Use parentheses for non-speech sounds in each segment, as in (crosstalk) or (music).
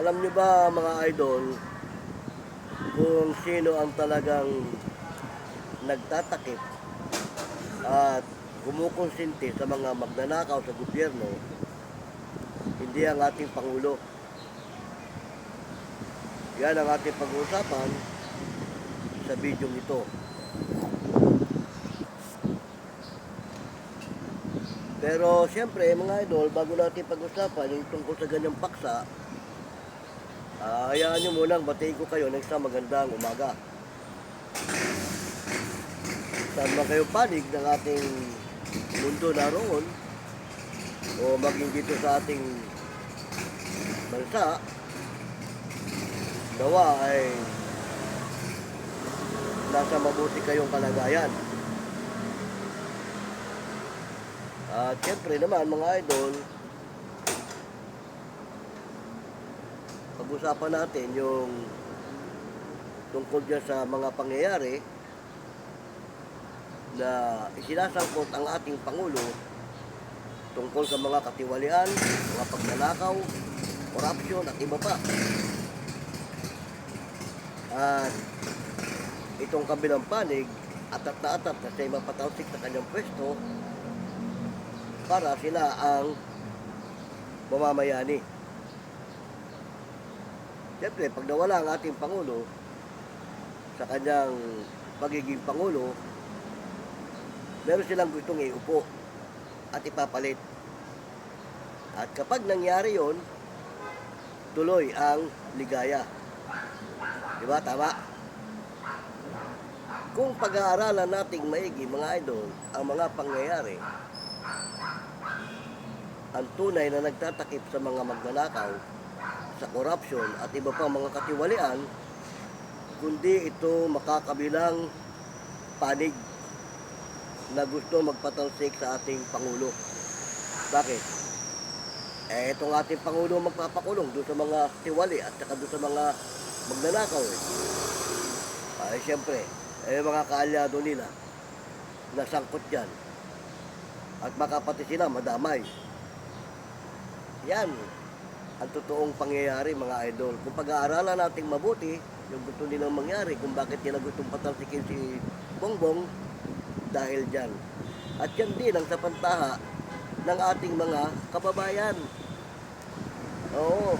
Alam niyo ba mga idol, kung sino ang talagang nagtatakip at kumukonsinti sa mga magnanakaw sa gobyerno, hindi ang ating Pangulo. Yan ang ating pag-uusapan sa video ito. Pero siyempre mga idol, bago natin pag-usapan yung tungkol sa ganyang paksa, Ah, hayaan nyo munang batiin ko kayo ng isang magandang umaga. Saan man kayo panig ng ating mundo naroon, o maging dito sa ating bansa, gawa ay nasa mabuti kayong kalagayan. At siyempre naman mga idol, pag-usapan natin yung tungkol dyan sa mga pangyayari na isinasangkot ang ating Pangulo tungkol sa mga katiwalian, mga pagnanakaw, korupsyon at iba pa. At itong kabilang panig, atat na atat na siya mapatalsik sa kanyang pwesto para sila ang mamamayani. Siyempre, pag nawala ang ating Pangulo sa kanyang pagiging Pangulo, meron silang gustong iupo at ipapalit. At kapag nangyari yon, tuloy ang ligaya. Di ba? Tama. Kung pag-aaralan nating maigi, mga idol, ang mga pangyayari, ang tunay na nagtatakip sa mga magnanakaw, sa corruption at iba pang mga katiwalian, kundi ito makakabilang panig na gusto magpatalsik sa ating Pangulo. Bakit? Eh, itong ating Pangulo magpapakulong doon sa mga tiwali at saka doon sa mga magnanakaw. Eh. Ay, siyempre, eh, mga kaalyado nila nasangkot yan. At baka pati sila madamay. Yan, ang totoong pangyayari mga idol. Kung pag-aaralan natin mabuti, yung gusto nilang mangyari, kung bakit nila gustong patalsikin si Bongbong, dahil dyan. At yan din ang sapantaha ng ating mga kababayan. Oo.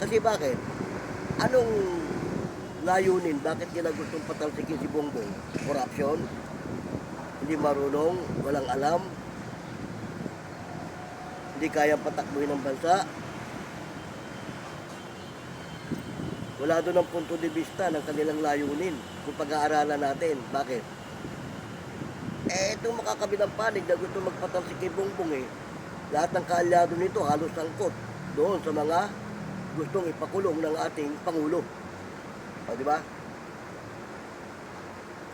Kasi bakit? Anong layunin? Bakit nila gustong patalsikin si Bongbong? Corruption? Hindi marunong? Walang alam? Hindi kayang patakbuhin ng bansa. Wala doon ang punto de vista ng kanilang layunin kung pag-aaralan natin. Bakit? Eh, itong makakabilang panig na gusto magpatalsik kay Bongbong eh. Lahat ng kaalyado nito halos sangkot doon sa mga gustong ipakulong ng ating Pangulo. O, di ba?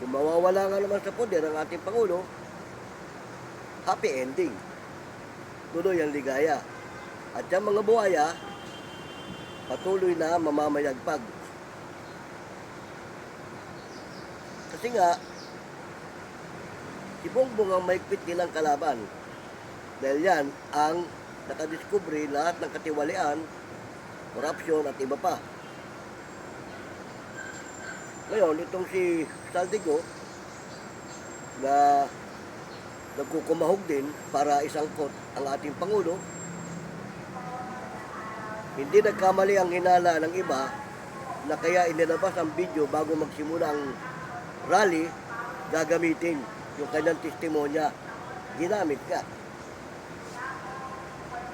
Kung mawawala nga naman sa poder ang ating Pangulo, happy ending tuloy ang ligaya. At yung mga buhaya, patuloy na mamamayagpag. Kasi nga, si Bongbong ang maigpit nilang kalaban. Dahil yan ang nakadiskubre lahat ng katiwalian, korupsyon at iba pa. Ngayon, itong si Saldigo, na nagkukumahog din para isangkot ang ating Pangulo. Hindi nagkamali ang hinala ng iba na kaya inilabas ang video bago magsimula ang rally, gagamitin yung kanyang testimonya. Ginamit ka.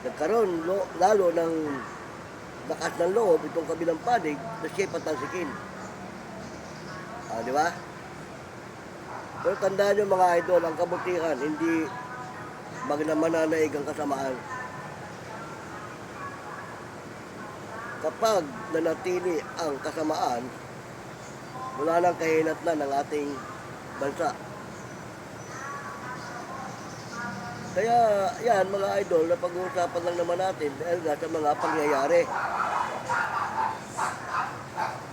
Nagkaroon lo, lalo ng lakas ng loob itong kabilang panig na siya patansikin. Ah, di ba? Pero tandaan nyo mga idol, ang kabutihan, hindi magnamananaig ang kasamaan. Kapag nanatili ang kasamaan, wala nang kahinatnan ng ating bansa. Kaya yan mga idol, na pag-uusapan lang naman natin dahil sa mga pangyayari.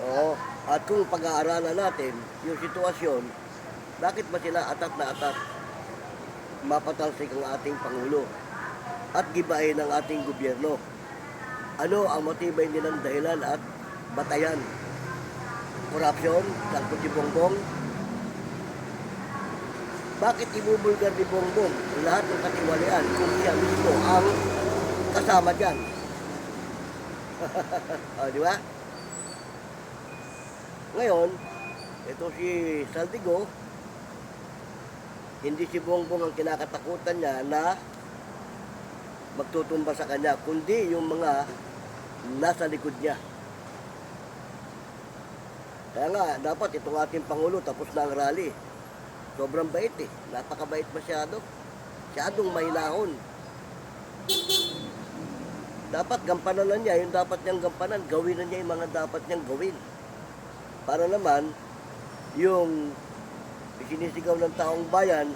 Oo. At kung pag-aaralan natin yung sitwasyon, bakit ba sila atat na atat mapatalsik ang ating Pangulo at gibain ang ating gobyerno? ano ang matibay nilang dahilan at batayan. Korupsyon, sangkot si Bongbong. Bakit ibubulgar ni Bongbong lahat ng katiwalian kung siya mismo ang kasama dyan? (laughs) o, di ba? Ngayon, ito si Saldigo, hindi si Bongbong ang kinakatakutan niya na magtutumba sa kanya, kundi yung mga nasa likod niya. Kaya nga, dapat itong ating Pangulo tapos na ang rally. Sobrang bait eh. Napakabait masyado. Masyadong mahinahon. Dapat gampanan na niya, yung dapat niyang gampanan, gawin na niya yung mga dapat niyang gawin. Para naman, yung sinisigaw ng taong bayan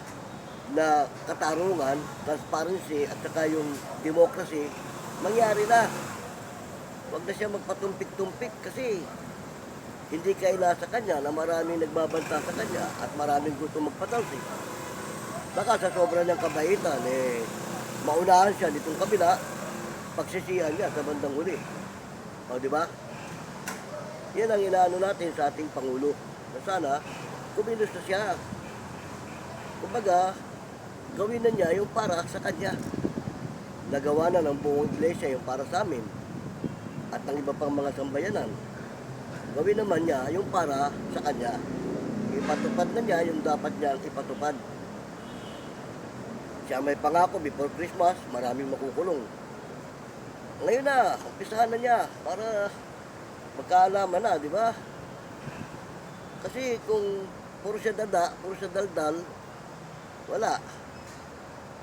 na katarungan, transparency, at saka yung democracy, mangyari na. Huwag na siya magpatumpik-tumpik kasi hindi kaila sa kanya na maraming nagbabanta sa kanya at maraming gusto magpatalsik. Baka sa sobrang niyang kabaitan, eh, maunahan siya nitong kabila, pagsisihan niya sa bandang huli. O, di ba? Yan ang inaano natin sa ating Pangulo. Na sana, kumilos na siya. Kumbaga, gawin na niya yung para sa kanya. Nagawa na ng buong iglesia yung para sa amin at ng iba pang mga sambayanan. Gawin naman niya yung para sa kanya. Ipatupad na niya yung dapat niyang ipatupad. Siya may pangako before Christmas, maraming makukulong. Ngayon na, umpisahan na niya para magkaalaman na, di ba? Kasi kung puro siya dada, puro siya daldal, wala.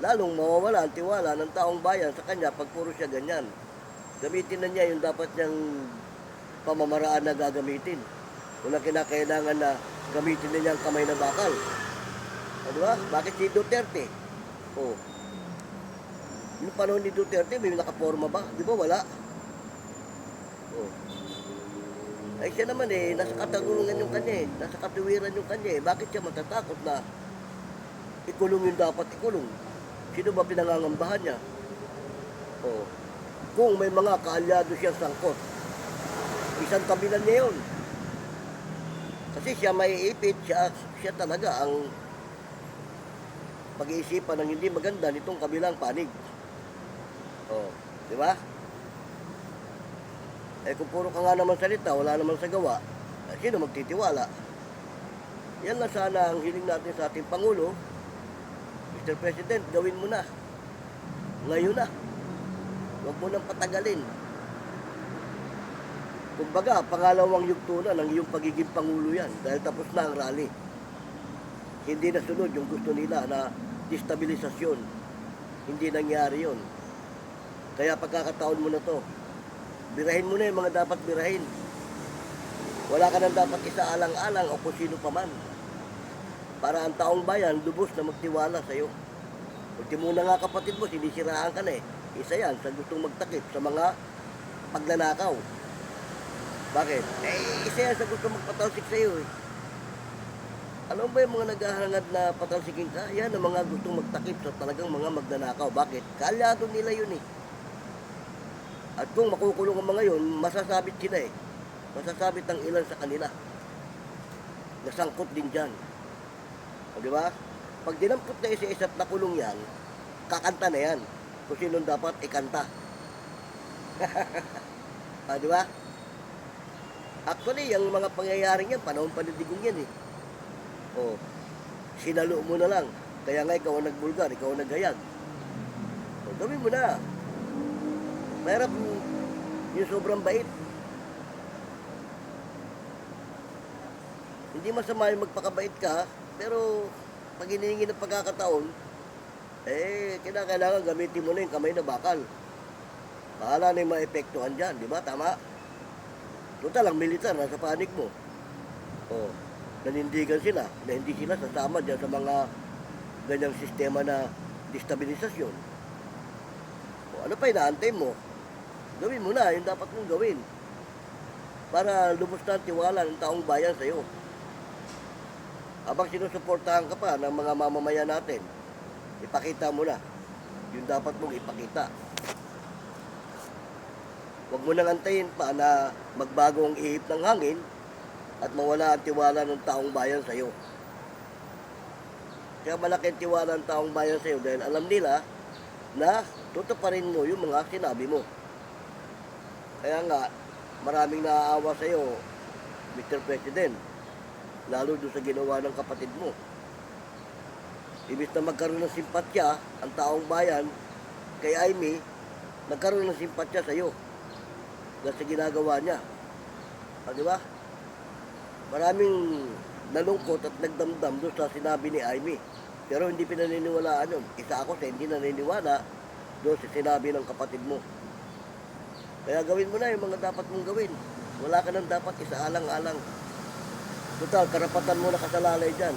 Lalong mawawala ang tiwala ng taong bayan sa kanya pag puro siya ganyan. Gamitin na niya yung dapat niyang pamamaraan na gagamitin. Walang kinakailangan na gamitin na niya ang kamay na bakal. O, di ba? Bakit si Duterte? O. Yung panahon ni Duterte, may nakaporma ba? Di ba wala? O. Ay siya naman eh, nasa katagulungan yung kanya eh. Nasa katuwiran yung kanya eh. Bakit siya matatakot na ikulong yung dapat ikulong? Sino ba pinangangambahan niya? O. Kung may mga kaalyado siyang sangkot, isang kabilan niya yun. Kasi siya may ipit, siya, siya talaga ang pag-iisipan ng hindi maganda nitong kabilang panig. Oh, di ba? Eh kung puro ka nga naman salita, wala naman sa gawa, eh, sino magtitiwala? Yan lang sana ang hiling natin sa ating Pangulo. Mr. President, gawin mo na. Ngayon na. Huwag mo nang patagalin. Kumbaga, pangalawang yugto na ng iyong pagiging Pangulo yan dahil tapos na ang rally. Hindi na sunod yung gusto nila na destabilisasyon. Hindi nangyari yon. Kaya pagkakataon mo na to, birahin mo na yung mga dapat birahin. Wala ka nang dapat isaalang-alang o kung sino pa man. Para ang taong bayan, lubos na magtiwala sa'yo. Ulti muna nga kapatid mo, sinisiraan ka na eh. Isa yan sa gustong magtakip sa mga pagnanakaw. Bakit? Eh, isa yan sa gustong magpatalsik sa'yo eh. Ano ba yung mga naghahangad na patalsikin ka? Yan ang mga gustong magtakip sa talagang mga magnanakaw. Bakit? Kalyado nila yun eh. At kung makukulong ang mga yun, masasabit sila eh. Masasabit ang ilan sa kanila. Nasangkot din dyan. O, di ba? Pag dinampot na isa-isa at nakulong yan, kakanta na yan. Kung sinong dapat ikanta. (laughs) ah, di ba? Actually, yung mga pangyayaring yan, panahon panidigong yan eh. O, sinalo mo na lang. Kaya nga ikaw ang nagbulgar, ikaw ang naghayag. O, gawin mo na. Mahirap yung, sobrang bait. Hindi masama yung magpakabait ka, pero pag hinihingi ng pagkakataon, eh, kinakailangan gamitin mo na yung kamay na bakal. Bahala na yung maepektuhan dyan, di ba? Tama? Total, ang militar, nasa panig mo. O, nanindigan sila, na hindi sila sasama dyan sa mga ganyang sistema na destabilisasyon. O, ano pa inaantay mo? Gawin mo na, yung dapat mong gawin. Para lubos na ang tiwala ng taong bayan sa'yo. Habang sinusuportahan ka pa ng mga mamamayan natin, ipakita mo na yung dapat mong ipakita. Huwag mo nang antayin pa na magbago ang ihip ng hangin at mawala ang tiwala ng taong bayan sa iyo. Kaya malaki ang tiwala ng taong bayan sa iyo dahil alam nila na tutuparin mo yung mga sinabi mo. Kaya nga, maraming naaawa sa iyo, Mr. President, lalo doon sa ginawa ng kapatid mo. Ibig na magkaroon ng simpatya ang taong bayan kay Amy, nagkaroon ng simpatya sa iyo dahil sa ginagawa niya. Ah, di ba? Maraming nalungkot at nagdamdam doon sa sinabi ni Amy. Pero hindi pinaniniwalaan yun. Isa ako sa hindi naniniwala doon sa sinabi ng kapatid mo. Kaya gawin mo na yung mga dapat mong gawin. Wala ka nang dapat isaalang-alang. Total, karapatan mo na kasalalay dyan.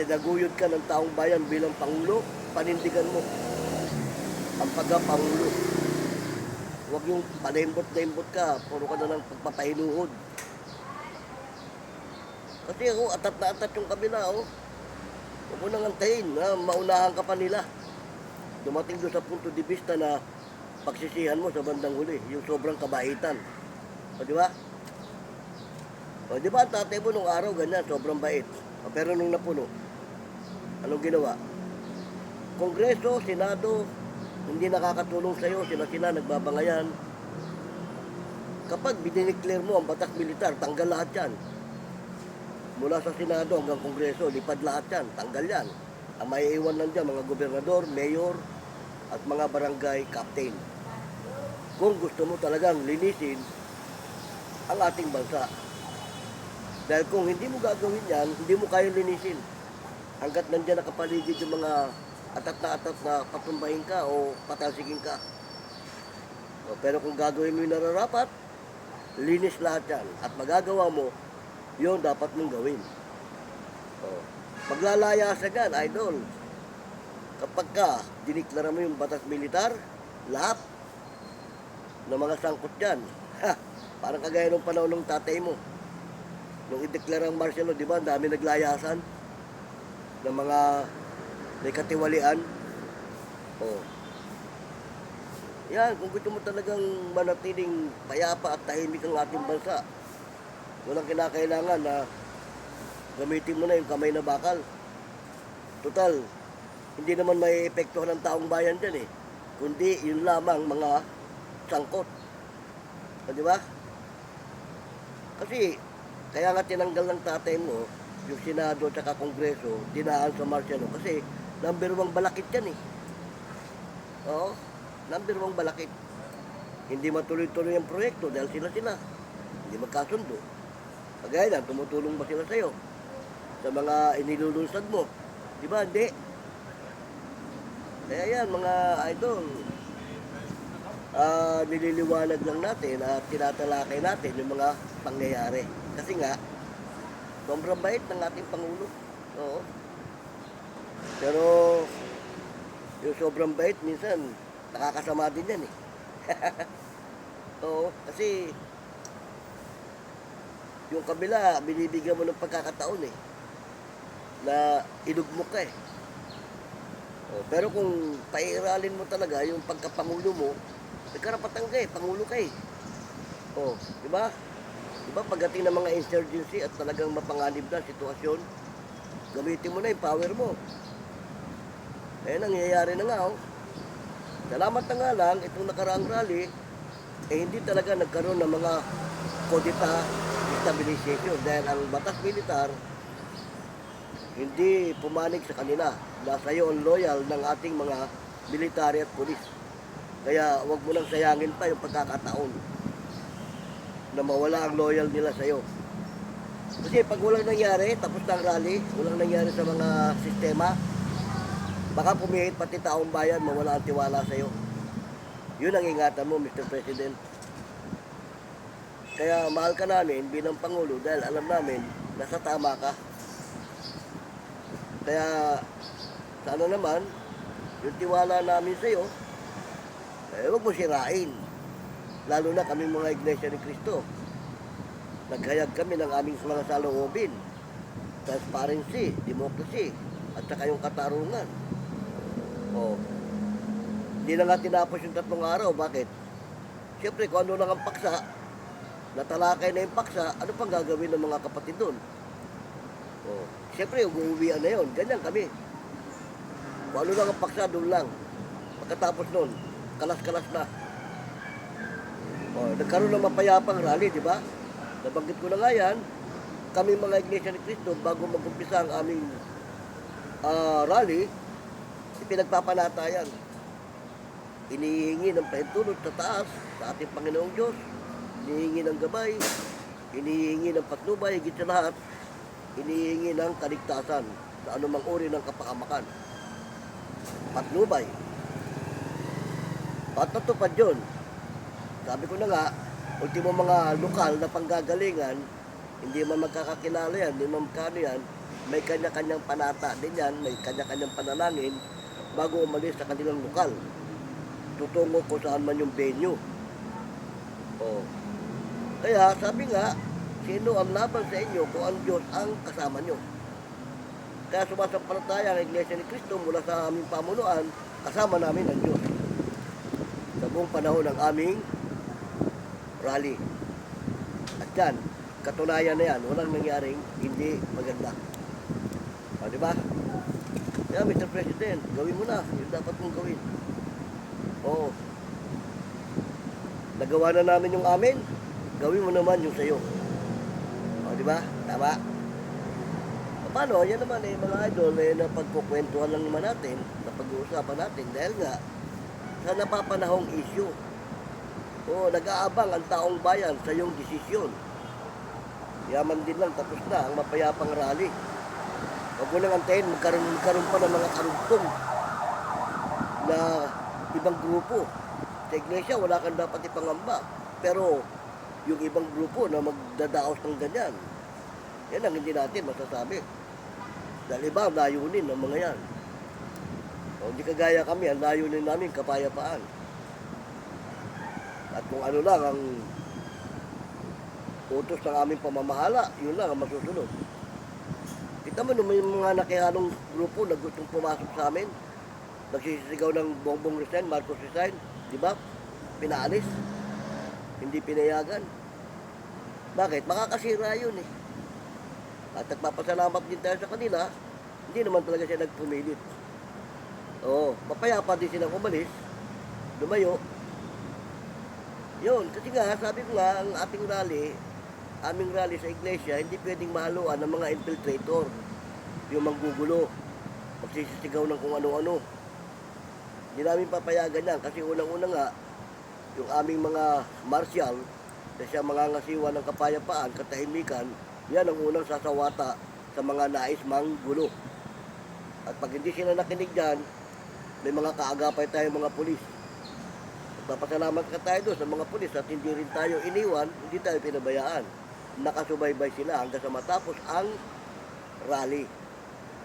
Tinaguyod ka ng taong bayan bilang Pangulo, panindigan mo ang pagka-Pangulo. Huwag yung panaimbot-naimbot ka, puro ka na ng pagpapahinuhod. Kasi ako, atat na atat yung kabila, oh. Huwag mo nang antayin na maunahan ka pa nila. Dumating doon sa punto de vista na pagsisihan mo sa bandang huli, yung sobrang kabaitan. O, di ba? O, di ba ang tatay mo nung araw ganyan, sobrang bait. O, pero nung napuno, anong ginawa? Kongreso, Senado, hindi nakakatulong sa'yo, sila sila nagbabangayan. Kapag bininiclare mo ang batas militar, tanggal lahat yan. Mula sa Senado hanggang Kongreso, lipad lahat yan, tanggal yan. Ang maiiwan lang dyan, mga gobernador, mayor, at mga barangay captain. Kung gusto mo talagang linisin ang ating bansa. Dahil kung hindi mo gagawin yan, hindi mo kaya linisin. Hanggat nandyan nakapaligid yung mga atat na atat na patumbahin ka o patalsikin ka. Pero kung gagawin mo yung nararapat, linis lahat yan. At magagawa mo, yun dapat mong gawin. O, maglalaya sa gan, idol. Kapag ka, diniklara mo yung batas militar, lahat ng mga sangkot dyan, ha, parang kagaya nung panahon ng tatay mo. Nung ideklara ang martial law, di ba, ang dami naglayasan ng mga may katiwalian. Oh. Yan, kung gusto mo talagang manatiling payapa at tahimik ang ating bansa, walang kinakailangan na gamitin mo na yung kamay na bakal. Total, hindi naman may epekto ng taong bayan dyan eh. Kundi yun lamang mga sangkot. O, di ba? Kasi, kaya nga tinanggal ng tatay mo, yung Senado at Kongreso, dinaan sa law. Kasi, number one balakit yan eh. Oo, number one balakit. Hindi matuloy-tuloy ang proyekto dahil sila-sila. Hindi magkasundo. Kagaya lang, tumutulong ba sila sa'yo? Sa mga inilulunsad mo. Di ba? Hindi. Kaya yan, mga idol, ah nililiwanag lang natin at tinatalakay natin yung mga pangyayari. Kasi nga, sobrang bait ng ating Pangulo. Oo. Pero, yung sobrang bait, minsan, nakakasama din yan eh. (laughs) Oo, kasi, yung kabila, binibigyan mo ng pagkakataon eh, na ilugmok ka eh. Oh, pero kung pairalin mo talaga yung pagkapangulo mo, may karapatan ka eh, pangulo ka eh. Oh, di ba? Di ba pagdating ng mga insurgency at talagang mapanganib na sitwasyon, gamitin mo na yung power mo. Eh, nangyayari na nga oh. Salamat na nga lang, itong nakaraang rally, eh hindi talaga nagkaroon ng mga kodita stabilization dahil ang batas militar hindi pumanig sa kanila. Nasa iyo ang loyal ng ating mga military at pulis. Kaya wag mo nang sayangin pa yung pagkakataon na mawala ang loyal nila sa iyo. Kasi pag walang nangyari, tapos ang rally, walang nangyari sa mga sistema, baka pumihit pati taong bayan, mawala ang tiwala sa iyo. Yun ang ingatan mo, Mr. President. Kaya mahal ka namin bilang Pangulo dahil alam namin nasa tama ka. Kaya sana naman, yung tiwala namin sa iyo, eh, huwag mo sirain. Lalo na kami mga Iglesia ni Cristo. Naghayag kami ng aming mga saloobin. Transparency, democracy, at saka yung katarungan. O, Hindi na nga tinapos yung tatlong araw. Bakit? Siyempre, kung ano lang ang paksa, natalakay na yung paksa, ano pang gagawin ng mga kapatid doon? Oh, siyempre, umuwian na yun. Ganyan kami. Kung ano lang ang paksa, doon lang. Pagkatapos noon, kalas-kalas na. Oh, nagkaroon ng mapayapang rally, di ba? Nabanggit ko na nga yan, kami mga Iglesia ni Cristo, bago mag-umpisa ang aming ah, rally, ipinagpapanatayan. Inihingi ng pahintulot sa taas sa ating Panginoong Diyos. Inihingi ng gabay. Inihingi ng patnubay, higit sa lahat. Inihingi ng kaligtasan sa anumang uri ng kapahamakan. Patnubay. At natupad yun. Sabi ko na nga, ultimo mga lokal na panggagalingan, hindi man magkakakilala yan, hindi man magkano yan, may kanya-kanyang panata din yan, may kanya-kanyang panalangin bago umalis sa kanilang lokal. Tutungo kung saan man yung venue. Oh. Kaya sabi nga, sino ang laban sa inyo kung ang Diyos ang kasama nyo? Kaya sumasampalataya ang Iglesia ni Cristo mula sa aming pamunuan, kasama namin ang Diyos. Buong panahon ng aming rally. At yan, katunayan na yan, walang nangyaring hindi maganda. O, di ba? Kaya, Mr. President, gawin mo na yung dapat mong gawin. Oo. Nagawa na namin yung amin, gawin mo naman yung sa'yo. O, di ba? Tama? Paano? Yan naman eh, mga idol, eh, napagkukwentuhan lang naman natin, napag-uusapan natin, dahil nga, sa napapanahong issue. Oo, nag-aabang ang taong bayan sa iyong desisyon. Yaman din lang, tapos na ang mapayapang rally. Huwag mo nang antayin, magkaroon, magkaroon pa ng mga karugtong na ibang grupo. Sa iglesia, wala kang dapat ipangamba. Pero yung ibang grupo na magdadaos ng ganyan, yan ang hindi natin masasabi. Dahil iba layunin ng mga yan. O, hindi kagaya kami, ang layunin namin kapayapaan. At kung ano lang ang utos ng aming pamamahala, yun lang ang masusunod. Kita mo may mga nakihalong grupo na gustong pumasok sa amin, nagsisigaw ng Bongbong resign, Marcos resign, di ba? Pinaalis. Hindi pinayagan. Bakit? Makakasira yun eh. At nagpapasalamat din tayo sa kanila, hindi naman talaga siya nagpumilit. Oo, mapayapa din silang umalis, lumayo. Yun, kasi nga, sabi ko nga, ang ating rally, aming rally sa iglesia, hindi pwedeng mahaluan ng mga infiltrator. Yung manggugulo, magsisisigaw ng kung ano-ano. Hindi namin papayagan yan, kasi unang-una nga, yung aming mga martial, na siya mga ngasiwa ng kapayapaan, katahimikan, yan ang unang sasawata sa mga nais manggulo. At pag hindi sila nakinig dyan, may mga kaagapay tayo mga pulis. Papasalamat ka tayo doon sa mga pulis at hindi rin tayo iniwan, hindi tayo pinabayaan. Nakasubaybay sila hanggang sa matapos ang rally.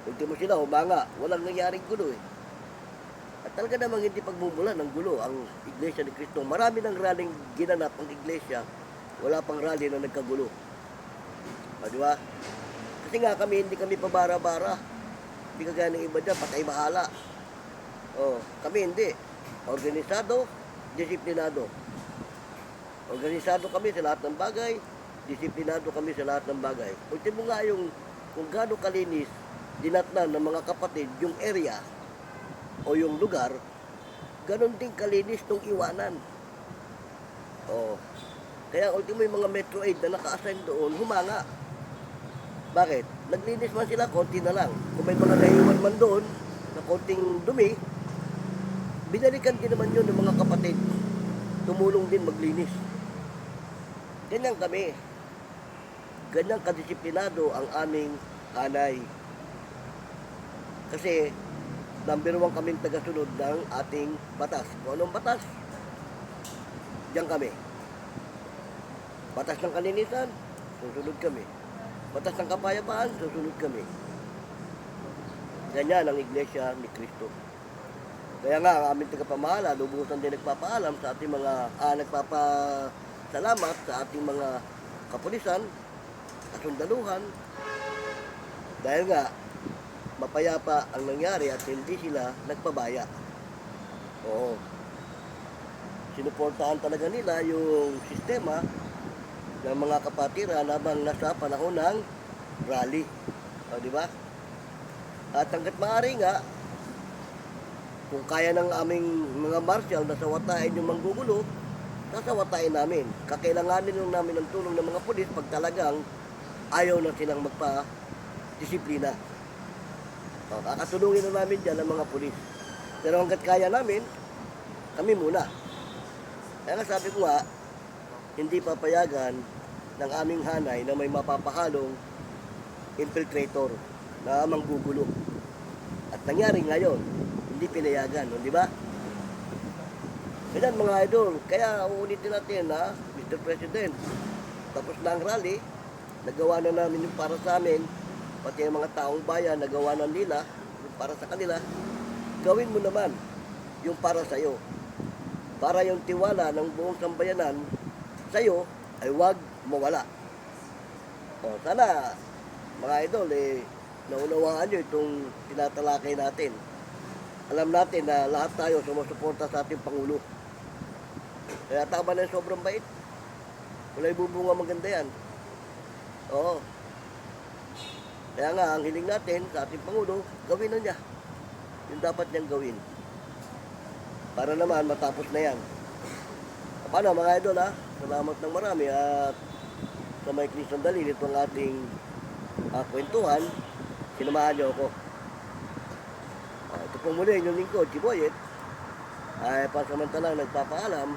Ultimo sila, humanga. Walang nangyaring gulo eh. At talaga namang hindi pagmumula ng gulo ang Iglesia ni Cristo. Marami ng rallying ginanap ang Iglesia. Wala pang rally na nagkagulo. O, di ba? Kasi nga kami, hindi kami pabara-bara. Hindi kagaya ng iba dyan, patay bahala. Oh, kami hindi. Organisado, disiplinado. Organisado kami sa lahat ng bagay, disiplinado kami sa lahat ng bagay. Ultimo nga yung kung gaano kalinis dinatnan ng mga kapatid yung area o yung lugar, ganon din kalinis tong iwanan. Oh. Kaya ultimo yung mga Metro 8 na naka-assign doon, humanga. Bakit? Naglinis man sila, konti na lang. Kung may mga naiwan man doon, na konting dumi, binalikan din naman yun ng mga kapatid. Tumulong din maglinis. Ganyan kami. Ganyan kadisiplinado ang aming hanay. Kasi, number one kaming tagasunod ng ating batas. Kung anong batas? Diyan kami. Batas ng kalinisan, susunod kami. Batas ng kapayapaan, susunod kami. Ganyan ang Iglesia ni Cristo. Kaya nga, ang aming tagapamahala, lubusan din nagpapaalam sa ating mga, ah, nagpapasalamat sa ating mga kapulisan, kasundaluhan. Dahil nga, mapayapa ang nangyari at hindi sila nagpabaya. Oo. Sinuportahan talaga nila yung sistema ng mga kapatiran habang nasa panahon ng rally. O, di ba? At hanggat maaari nga, kung kaya ng aming mga marshal na sawatain yung manggugulo, sasawatain namin. Kakailanganin lang namin ng tulong ng mga pulis pag talagang ayaw na silang magpa-disiplina. O, kakatulungin na namin dyan ang mga pulis. Pero hanggat kaya namin, kami muna. Kaya sabi ko nga, hindi papayagan ng aming hanay na may mapapahalong infiltrator na manggugulo. At nangyari ngayon, hindi pinayagan, no, di ba? Ganyan mga idol, kaya uulitin natin na, Mr. President, tapos na ang rally, nagawa na namin yung para sa amin, pati yung mga taong bayan, nagawa na nila, yung para sa kanila, gawin mo naman yung para sa iyo. Para yung tiwala ng buong sambayanan sa iyo ay wag mawala. O, sana, mga idol, eh, naunawaan nyo itong tinatalakay natin. Alam natin na lahat tayo sumusuporta sa ating Pangulo. Kaya tama na yung sobrang bait. Wala ibubunga maganda yan. Oo. Kaya nga, ang hiling natin sa ating Pangulo, gawin na niya. Yung dapat niyang gawin. Para naman matapos na yan. Paano mga idol ha? Salamat ng marami at sa may sandali nito ang ating ah, kwentuhan, sinamahan niyo ako. Po muli yung lingkod, si Boyet, ay pasamantalang nagpapaalam.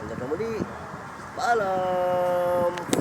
Hanggang sa muli, paalam!